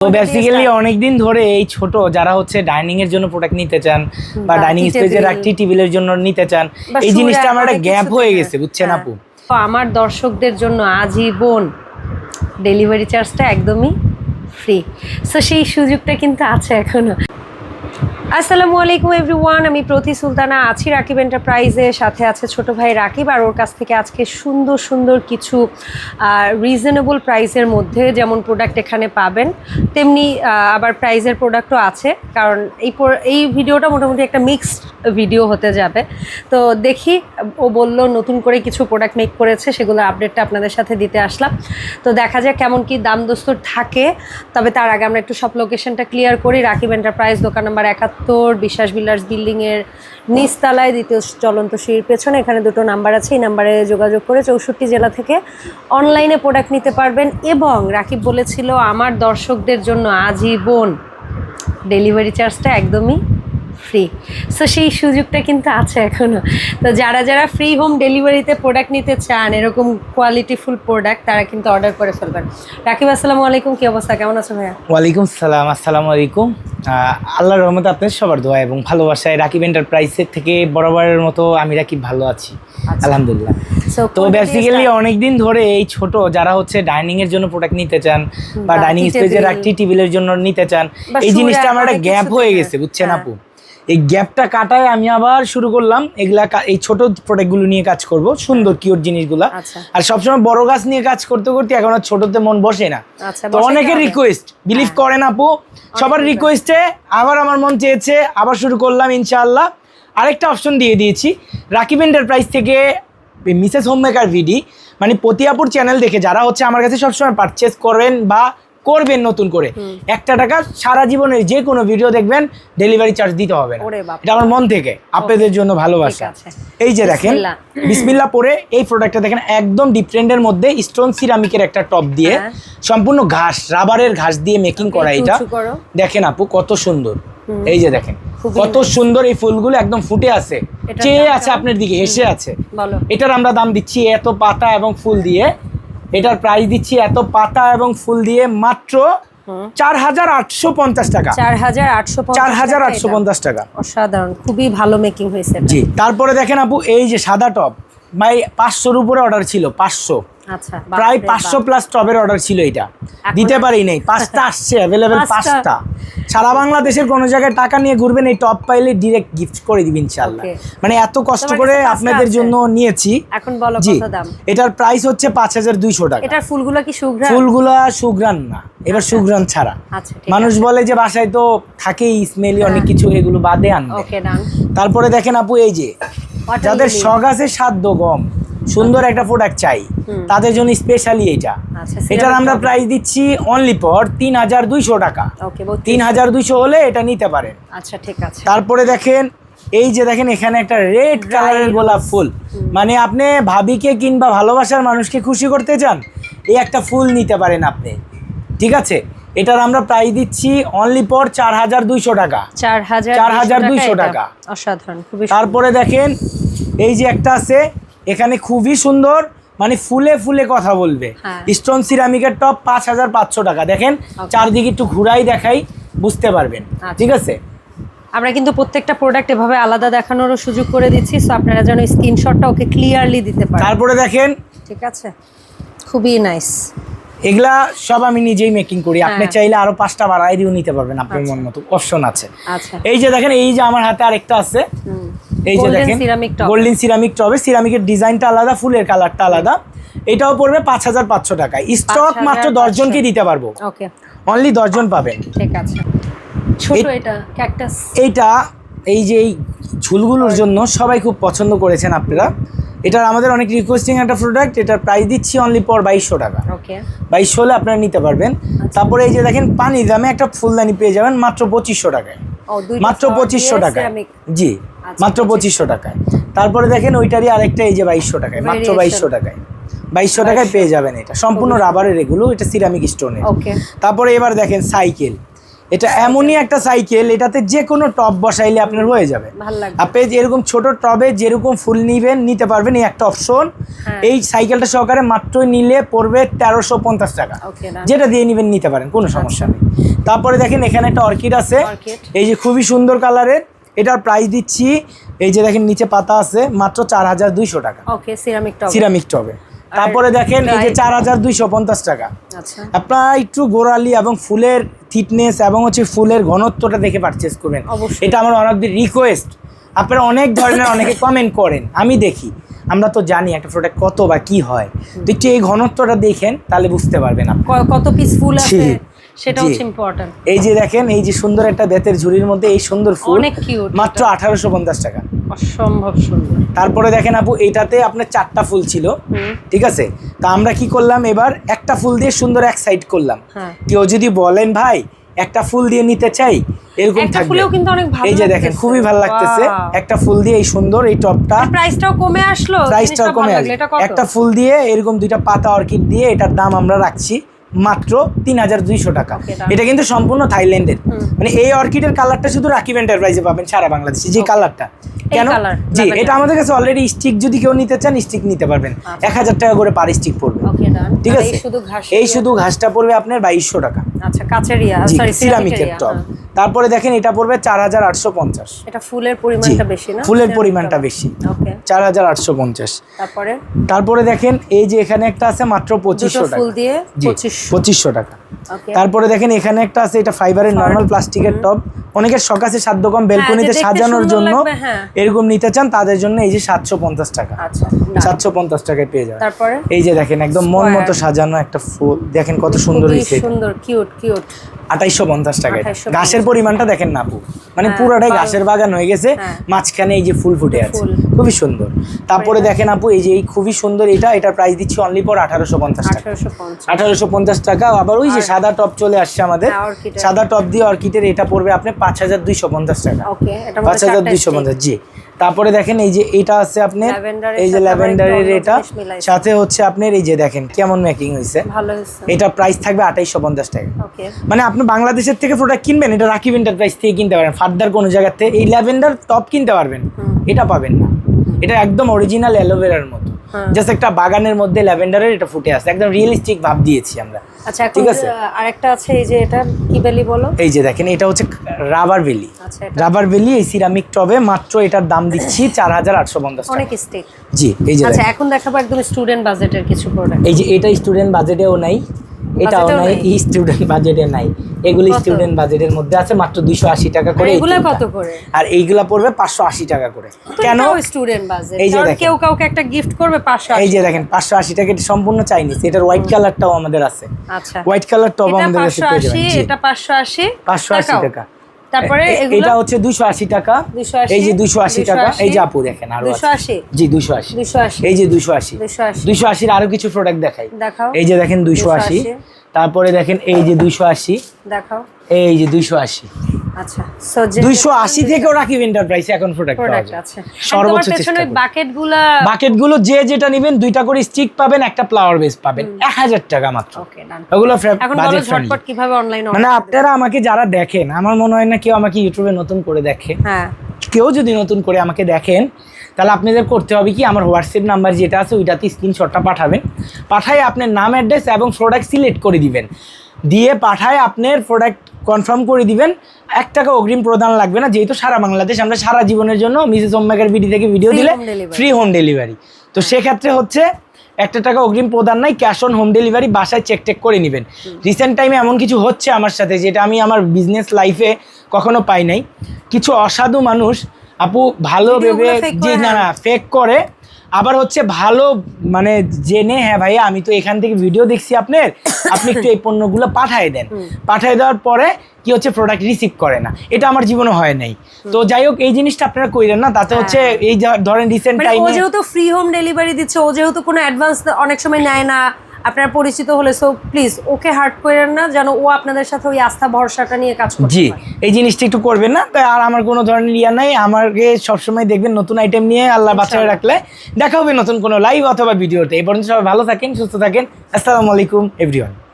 তো বেসিক্যালি অনেকদিন ধরে এই ছোট যারা হচ্ছে ডাইনিং এর জন্য প্রোডাক্ট নিতে চান বা ডাইনিং স্পেসে। একটি টেবিলের জন্য নিতে চান এই জিনিসটা আমার একটা গ্যাপ হয়ে গেছে বুঝছেন হ্যাঁ। আপু? তো আমার দর্শকদের জন্য আজীবন ডেলিভারি চার্জটা একদমই ফ্রি সো সেই সুযোগটা কিন্তু আছে এখনও। আসসালামু আলাইকুম এভরিওয়ান আমি প্রতি সুলতানা আছি রাকিব এন্টারপ্রাইজে সাথে আছে ছোট ভাই রাকিব আর ওর কাছ থেকে আজকে সুন্দর সুন্দর কিছু রিজনেবল প্রাইসের মধ্যে যেমন প্রোডাক্ট এখানে পাবেন, তেমনি আবার প্রাইজের প্রোডাক্টও আছে। কারণ এই এই ভিডিওটা মোটামুটি একটা মিক্সড ভিডিও হতে যাবে। তো দেখি, ও বলল নতুন করে কিছু প্রোডাক্ট মেক করেছে, সেগুলো আপডেটটা আপনাদের সাথে দিতে আসলাম। তো দেখা যাক কেমন কি দাম দস্তুর থাকে, তবে তার আগে আমরা একটু সব লোকেশনটা ক্লিয়ার করি। রাকিব এন্টারপ্রাইজ দোকান নাম্বার একাত্তর, বিশ্বাস বিল্ডার্স বিল্ডিংয়ের নিচতলায় দ্বিতীয় চলন্ত সিঁড়ির পেছনে, এখানে দুটো নাম্বার আছে, এই নাম্বারে যোগাযোগ করে চৌষট্টি জেলা থেকে অনলাইনে প্রোডাক্ট নিতে পারবেন। এবং রাকিব বলেছিল, আমার দর্শকদের জন্য আজীবন ডেলিভারি চার্জটা একদমই ফ্রি সো সেই সুযোগটা কিন্তু আছে এখনও। তো যারা যারা ফ্রি হোম ডেলিভারিতে প্রোডাক্ট নিতে চান এরকম কোয়ালিটিফুল প্রোডাক্ট তারা কিন্তু অর্ডার করে ফেলবেন। রাকিব আসসালামু আলাইকুম। কি অবস্থা? কেমন আছো ভাইয়া? ওয়ালাইকুম সালাম আসসালামু আলাইকুম। আল্লাহর রহমতে আপনার সবার দোয়া এবং ভালোবাসায় রাকিব এন্টারপ্রাইজের থেকে বরাবরের মতো আমি রাকিব ভালো আছি। আচ্ছা। আলহামদুলিল্লাহ। তো বেসিক্যালি অনেকদিন ধরে এই ছোট যারা হচ্ছে ডাইনিং এর জন্য প্রোডাক্ট নিতে চান বা ডাইনিং স্পেসের একটি টেবিলের জন্য নিতে চান এই জিনিসটা আমার একটা গ্যাপ হয়ে গেছে বুঝছেন হ্যাঁ। আপু? এই গ্যাপটা কাটায় আমি আবার শুরু করলাম এগুলা এই ছোট প্রোডাক্টগুলো নিয়ে কাজ করব সুন্দর কিউট জিনিসগুলা। আচ্ছা। আর সবসময় বড় গাছ নিয়ে কাজ করতে করতে এখন আর ছোটতে মন বসে না। আচ্ছা, তো অনেকের রিকোয়েস্ট বিলিভ হ্যাঁ। করেন আপু সবার রিকোয়েস্টে আবার আমার মন চেয়েছে আবার শুরু করলাম ইনশাআল্লাহ। আরেকটা অপশন দিয়ে দিয়েছি রাকিব এন্টারপ্রাইজ থেকে মিসেস হোম মেকার ভিডি মানে পতিয়াপুর চ্যানেল দেখে যারা হচ্ছে আমার কাছে সবসময় পারচেস করেন বা করবেন নতুন করে। একটা টাকা সারা জীবনের যে কোনো ভিডিও দেখবেন ডেলিভারি চার্জ দিতে হবে না। এটা আমার মন থেকে আপনাদের জন্য ভালোবাসা। এই যে দেখেন বিসমিল্লা পরে এই প্রোডাক্টটা দেখেন একদম ডিফারেন্টের মধ্যে স্টোন সিরামিকের একটা টপ দিয়ে হ্যাঁ। সম্পূর্ণ ঘাস রাবারের ঘাস দিয়ে মেকিং করা এটা। দেখেন আপু কত সুন্দর। এই যে দেখেন কত সুন্দর এই ফুলগুলো একদম ফুটে আছে। চেয়ে আছে আপনার দিকে হেসে আছে। এটার আমরা দাম দিচ্ছি এত পাতা এবং ফুল দিয়ে এটার প্রাইস দিচ্ছি এত পাতা এবং ফুল দিয়ে মাত্র চার হাজার আটশো পঞ্চাশ টাকা। চার হাজার আটশো চার হাজার আটশো পঞ্চাশ টাকা। অসাধারণ খুবই ভালো মেকিং হয়েছে। জি তারপরে দেখেন আপু এই যে সাদা টপ ভাই পাঁচশোর উপরে অর্ডার ছিল পাঁচশো। প্রায় পাঁচশো প্লাস টবের অর্ডার ছিল এটা। দিতে পারি নাই। পাঁচটা আসছে অ্যাভেলেবেল পাঁচটা? সারা বাংলাদেশের কোনো জায়গায় টাকা নিয়ে ঘুরবেন এই টপ পাইলে ডিরেক্ট গিফট করে দিবেন ইনশাল্লাহ মানে এত কষ্ট করে আপনাদের জন্য নিয়েছি। এখন বলো কত দাম? এটার প্রাইস হচ্ছে পাঁচ হাজার দুইশো টাকা। এটার ফুলগুলো কি সুঘ্রাণ? ফুলগুলা সুগ্রান না। এবার সুগ্রান ছাড়া। আচ্ছা মানুষ বলে যে বাসায় তো থাকেই স্মেলি অনেক হ্যাঁ। কিছু এগুলো বাদে আনবে। তারপরে দেখেন আপু এই যে যাদের আছে সাধ্য কম। সুন্দর একটা প্রোডাক্ট চাই। তাদের জন্য স্পেশালি এটা। আচ্ছা, এটার আমরা। প্রাইস দিচ্ছি অনলি পর তিন হাজার দুইশো টাকা। তিন হাজার দুইশো হলে এটা নিতে পারেন। আচ্ছা ঠিক আছে। তারপরে দেখেন এই যে দেখেন এখানে একটা রেড কালারের গোলাপ ফুল। মানে আপনি ভাবিকে কিংবা ভালোবাসার মানুষকে খুশি করতে চান এই একটা ফুল নিতে পারেন আপনি। ঠিক আছে? এটার আমরা প্রাইস দিচ্ছি অনলি পর চার হাজার দুইশো টাকা। চার হাজার চার হাজার দুইশো টাকা। অসাধারণ তারপরে দেখেন এই যে একটা আছে এখানে খুবই সুন্দর মানে ফুলে ফুলে কথা বলবে। হ্যাঁ। স্টোন সিরামিকের টপ পাঁচ হাজার পাঁচশো টাকা। দেখেন চারদিকে একটু ঘুরাই দেখাই বুঝতে পারবেন। আচ্ছা। ঠিক আছে? আমরা কিন্তু প্রত্যেকটা প্রোডাক্ট এভাবে আলাদা দেখানোরও সুযোগ করে দিচ্ছি সো আপনারা যেন স্ক্রিনশটটা ওকে ক্লিয়ারলি দিতে পারেন। তারপরে দেখেন ঠিক আছে? খুবই নাইস এগুলা সব আমি নিজেই মেকিং করি। আপনি হ্যাঁ। চাইলে আরও পাঁচটা বাড়াই দিয়েও নিতে পারবেন আপনার মন মতো অপশন আছে। আচ্ছা। এই যে দেখেন এই যে আমার হাতে আরেকটা আছে। এই যে দেখেন গোল্ডেন সিরামিক টবে সিরামিকের ডিজাইনটা আলাদা ফুলের কালারটা আলাদা। এটাও পড়বে পাঁচ হাজার পাঁচশো টাকা। স্টক মাত্র 5,500 দশজনকে দিতে পারব। ওকে। অনলি দশজন পাবেন। ঠিক আছে। ছোট এটা ক্যাকটাস এইটা এই যে এই ঝুলগুলোর জন্য সবাই খুব পছন্দ করেছেন আপনারা। এটার আমাদের অনেক রিকোয়েস্টিং একটা প্রোডাক্ট এটার প্রাইস দিচ্ছি অনলি পর বাইশশো টাকা। ওকে বাইশশো হলে আপনারা নিতে পারবেন। আচ্ছা। তারপরে এই যে দেখেন পানি দামে একটা ফুলদানি পেয়ে যাবেন মাত্র পঁচিশশো টাকায়। মাত্র পঁচিশশো টাকায়। জি আচ্ছা, মাত্র পঁচিশশো টাকায়। তারপরে দেখেন ওইটারই আরেকটা এই যে বাইশশো টাকায় মাত্র বাইশশো টাকায়। বাইশশো টাকায় পেয়ে যাবেন এটা। সম্পূর্ণ রাবারের এগুলো এটা সিরামিক স্টোনের ওকে তারপরে এবার দেখেন সাইকেল এটা এমনই একটা সাইকেল এটাতে যে কোনো টপ বসাইলে আপনার হয়ে যাবে। আপনি এরকম ছোট টবে যেরকম ফুল নিবেন নিতে পারবেন এই একটা অপশন হ্যাঁ। এই সাইকেলটা সহকারে মাত্র নিলে পড়বে তেরোশো পঞ্চাশ টাকা। যেটা দিয়ে নিবেন নিতে পারেন কোনো সমস্যা নেই। তারপরে দেখেন এখানে একটা অর্কিড আছে। এই যে খুবই সুন্দর কালারের এটার প্রাইস দিচ্ছি এই যে দেখেন নিচে পাতা আছে মাত্র চার হাজার দুইশো টাকা। সিরামিক টবে তারপরে দেখেন এই যে চার হাজার দুইশো পঞ্চাশ টাকা। আচ্ছা। আপনারা একটু গোড়ালি এবং ফুলের থিকনেস এবং হচ্ছে ফুলের ঘনত্বটা দেখে পারচেস করবেন। এটা আমার অনেক অফ দি রিকোয়েস্ট আপনারা অনেক ধরনের অনেকে কমেন্ট করেন আমি দেখি। আমরা তো জানি একটা প্রোডাক্ট কত বা কি হয়। তো একটু এই ঘনত্বটা দেখেন তাহলে বুঝতে পারবেন আপনি। কত পিস ফুল আছে? সেটা হচ্ছে ইম্পর্টেন্ট এই যে দেখেন এই যে সুন্দর একটা বেতের ঝুড়ির মধ্যে এই সুন্দর ফুল অনেক কিউট মাত্র আঠারোশো পঞ্চাশ টাকা। অসম্ভব সুন্দর। তারপরে দেখেন আপু এইটাতে আপনার চারটা ফুল ছিল ঠিক আছে? তা আমরা কি করলাম এবার একটা ফুল দিয়ে সুন্দর এক সাইড করলাম। হ্যাঁ। কেউ যদি বলেন ভাই একটা ফুল দিয়ে নিতে চাই এরকম থাকবে। কিন্তু অনেক ভালো এই যে দেখেন খুবই ভালো লাগতেছে। একটা ফুল দিয়ে এই সুন্দর এই টপটা। প্রাইসটাও কমে আসলো প্রাইসটাও কমে কত? একটা ফুল দিয়ে এরকম দুইটা পাতা অর্কিড দিয়ে এটার দাম আমরা রাখছি। মাত্র তিন হাজার দুইশো টাকা। এটা কিন্তু সম্পূর্ণ থাইল্যান্ডের। মানে এই অর্কিডের কালারটা শুধু রাকিব এন্টারপ্রাইজে পাবেন সারা বাংলাদেশে যে কালারটা। কেন? জি এটা আমাদের কাছে অলরেডি স্টিক যদি কেউ নিতে চান স্টিক নিতে পারবেন। আচ্ছা। এক হাজার টাকা করে পার স্টিক পড়বে। ঠিক আছে? এই শুধু ঘাস এই শুধু ঘাসটা পড়বে আপনার বাইশশো টাকা। আচ্ছা কাছের সিরামিকের টপ তারপরে দেখেন এটা পড়বে চার হাজার আটশো পঞ্চাশ। এটা ফুলের পরিমাণটা বেশি না? ফুলের পরিমাণটা বেশি। চার হাজার আটশো পঞ্চাশ। তারপরে? তারপরে দেখেন এই যে এখানে একটা আছে মাত্র পঁচিশশো টাকা। ফুল দিয়ে জি 2500 পঁচিশশো টাকা। তারপরে দেখেন এখানে একটা আছে এটা ফাইবারের নর্মাল প্লাস্টিকের টপ অনেকের শখ আছে সাধ্য কম বেলকনিতে সাজানোর জন্য। হ্যাঁ। এরকম নিতে চান তাদের জন্য এই যে সাতশো পঞ্চাশ টাকা। আচ্ছা সাতশো পঞ্চাশ টাকায় পেয়ে যাবেন। তারপরে? এই যে দেখেন একদম মন মতো সাজানো একটা ফুল। দেখেন কত সুন্দর সুন্দর কিউট কিউট আঠাইশো পঞ্চাশ টাকায়। ঘাসের পরিমাণটা দেখেন না আপু। মানে হ্যাঁ, পুরোটাই ঘাসের বাগান হয়ে গেছে হ্যাঁ। মাঝখানে এই যে ফুল ফুটে আছে। খুবই সুন্দর। তারপরে দেখেন আপু এই যে এই খুবই সুন্দর এটা এটার প্রাইস দিচ্ছি অনলি পর আঠারোশো পঞ্চাশ টাকা। আঠারোশো পঞ্চাশ। টাকা আবার ওই যে সাদা টপ চলে আসছে আমাদের। হ্যাঁ, সাদা টপ দিয়ে অর্কিটের এটা পড়বে আপনি পাঁচ হাজার দুইশো পঞ্চাশ টাকা। পাঁচ হাজার দুইশো পঞ্চাশ জি। তারপরে দেখেন এই যে এটা আছে আপনার এই যে ল্যাভেন্ডারের এটা। সাথে হচ্ছে আপনার এই যে দেখেন কেমন মেকিং হয়েছে। এটা প্রাইস থাকবে আঠাইশো পঞ্চাশ টাকা। মানে আপনি বাংলাদেশের থেকে প্রোডাক্ট কিনবেন এটা রাকিব এন্টারপ্রাইজ থেকে কিনতে পারেন। ফার্দার কোনো জায়গাতে এই ল্যাভেন্ডার টপ কিনতে পারবেন এটা পাবেন না। এটা একদম অরিজিনাল অ্যালোভেরার মতো। হ্যাঁ। জাস্ট একটা বাগানের মধ্যে ল্যাভেন্ডারের এটা ফুটে আসে। একদম রিয়েলিস্টিক ভাব দিয়েছি আমরা। আচ্ছা ঠিক আছে। আরেকটা আছে এই যে এটা কি বেলি বলো? এই যে দেখেন এটা হচ্ছে রাবার বেলি। আচ্ছা রাবার বেলি এই সিরামিক টবে মাত্র এটার দাম দিচ্ছি চার হাজার আটশো পঞ্চাশ অনেক স্টিক জি এই যে আচ্ছা। এখন দেখাবো একদম স্টুডেন্ট বাজেটের কিছু প্রোডাক্ট এই যে এটা স্টুডেন্ট বাজেটেও নাই এটাও নাই? স্টুডেন্ট বাজেটে নাই। এগুলো স্টুডেন্ট বাজেটের মধ্যে আছে মাত্র দুইশো আশি টাকা করে এগুলো কত করে? আর এইগুলা পড়বে পাঁচশো আশি টাকা করে। কেন? স্টুডেন্ট বাজেট এই যে দেখেন। কেউ কাউকে একটা গিফট করবে পাঁচশো এই যে দেখেন পাঁচশো আশি টাকা এটা সম্পূর্ণ চাইনিজ এটার হোয়াইট কালারটাও আমাদের আছে। আচ্ছা। হোয়াইট কালারটাও টপ আমাদের আছে এটা পাঁচশো আশি পাঁচশো আশি টাকা। তারপরে এটা হচ্ছে দুশো আশি টাকা। এই যে দুশো আশি টাকা এই যে আপু দেখেন আরও 280 জি দুশো আশি। দুশো আশি। এই যে দুশো আশি। দুশো আশি। দুশো আশির আরও কিছু প্রোডাক্ট দেখাই। দেখাও। এই যে দেখেন দুশো আশি। 280 তারপরে দেখেন এই যে দুইশো আশি। দেখাও। এই যে আচ্ছা দুইশো আশি থেকেও রাকিব এন্টারপ্রাইসে এখন প্রোডাক্ট সর্বোচ্চ। বাকেটগুলো যে যেটা নেবেন দুইটা করে স্টিক পাবেন একটা ফ্লাওয়ার বেস পাবেন। এক হাজার টাকা মাত্র। ওগুলো মানে আপনারা আমাকে যারা দেখেন আমার মনে হয় না কেউ আমাকে ইউটিউবে নতুন করে দেখে। হ্যাঁ। কেউ যদি নতুন করে আমাকে দেখেন তাহলে আপনাদের করতে হবে কি? আমার হোয়াটসঅ্যাপ নাম্বার যেটা আছে ওইটাতে স্ক্রিনশটটা পাঠাবেন। পাঠায় আপনার নাম অ্যাড্রেস এবং প্রোডাক্ট সিলেক্ট করে দিবেন। দিয়ে পাঠায় আপনার প্রোডাক্ট কনফার্ম করে দিবেন। এক টাকা অগ্রিম প্রদান লাগবে না যেহেতু সারা বাংলাদেশ আমরা সারা জীবনের জন্য মিসেস হোমমেকার বিডি থেকে ভিডিও দিলে ফ্রি হোম ডেলিভারি তো সেক্ষেত্রে হচ্ছে একটা টাকা অগ্রিম প্রদান নাই ক্যাশ অন হোম ডেলিভারি বাসায় চেক টেক করে নেবেন। রিসেন্ট টাইমে এমন কিছু হচ্ছে আমার সাথে যেটা আমি আমার বিজনেস লাইফে কখনো পাই নাই। কিছু অসাধু মানুষ আপু ভালো ভেবে যে না হ্যাঁ। না ফেক করে। আবার হচ্ছে ভালো মানে জেনে হ্যাঁ ভাইয়া আমি তো এখান থেকে ভিডিও দেখছি আপনার আপনি একটু এই পণ্যগুলো পাঠায় দেন। পাঠায় দেওয়ার পরে কি হচ্ছে প্রোডাক্ট রিসিভ করে না। এটা আমার জীবনে হয় নাই। তো যাই হোক এই জিনিসটা আপনারা কইরেন না তাতে হচ্ছে এই ধরেন রিসেন্ট মানে ও যেহেতু ফ্রি হোম ডেলিভারি দিচ্ছে ও যেহেতু কোনো অ্যাডভান্স অনেক সময় নেয় না আপনার পরিচিত হলে সো প্লিজ ওকে হার্ট করেন না যেন ও আপনাদের সাথে ওই আস্থা ভরসাটা নিয়ে কাজ করতে জি এই জিনিসটা একটু করবেন না তাই আর আমার কোনো ধরনের ইয়া নাই আমাকে সবসময় দেখবেন নতুন আইটেম নিয়ে আল্লাহ বাচ্চারা রাখলে। দেখা হবে নতুন কোনো লাইভ অথবা ভিডিওতে। এই পর্যন্ত সবাই ভালো থাকেন সুস্থ থাকেন। আসসালামু আলাইকুম এভরিওয়ান